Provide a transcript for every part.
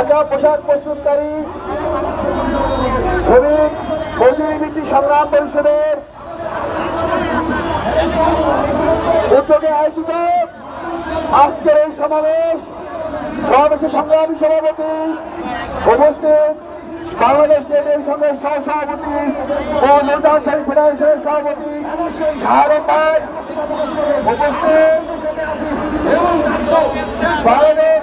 ঢাকা পোশাক প্রস্তুতকারী শ্রমিক ভিত্তি সংগ্রাম পরিষদের উদ্যোগে আয়োজিত আজকের এই সমাবেশ সমাবেশের সংগ্রামী সভাপতি উপস্থিত, বাংলাদেশ ট্রেডের সঙ্গে সহ সভাপতি ও নুরদান সারি ফেডারেশনের সভাপতি শাহরুখ উপস্থিত। বাংলাদেশ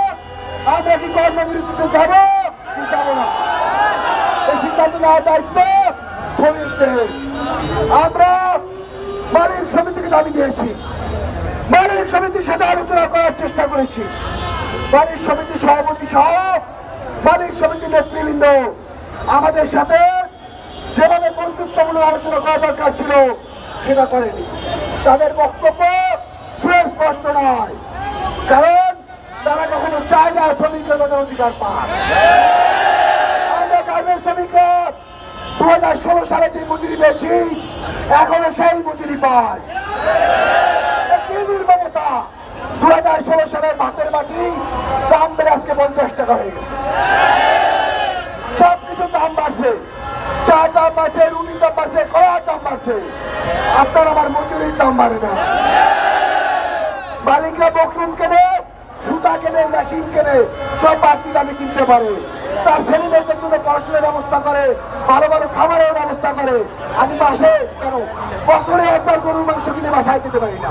যাব না। এই সিদ্ধান্ত নেওয়ার দায়িত্ব আমরা মালিক সমিতিকে দাবি দিয়েছি। মালিক সমিতির সাথে আলোচনা করার চেষ্টা করেছি। মালিক সমিতির সভাপতি সহ মালিক সমিতির নেতৃবৃন্দ আমাদের সাথে যেভাবে বন্ধুত্বমূলক আলোচনা করা দরকার ছিল, সেটা করেনি। তাদের বক্তব্য না শ্রমিকরা তাদের অধিকার পায় আমরা দু হাজার ষোলো সালে যে মজুরি পেয়েছি, এখনও সেই মজুরি নির্মমতা দু হাজার ষোলো সালের ভাতের বাটি দাম বেড়ে আজকে পঞ্চাশ টাকা হয়ে গেছে। সব কিছু দাম বাড়ছে। চার দাম বাড়ছে, রুটির দাম বাড়ছে কড়ার দাম বাড়ছে। আপনার আমার মজুরির দাম বাড়ে না। মালিকরা বকরুম কেনে সুতা কেনে, মেশিন কেনে, সব বাড়তি দামে কিনতে পারে। তার ছেলে মেয়েদের জন্য পড়াশোনার ব্যবস্থা করে, ভালো ভালো খাবারের ব্যবস্থা করে। আমি মাসে কেন বছরে একবার গরুর মাংস কিনে বাসায় দিতে পারি না।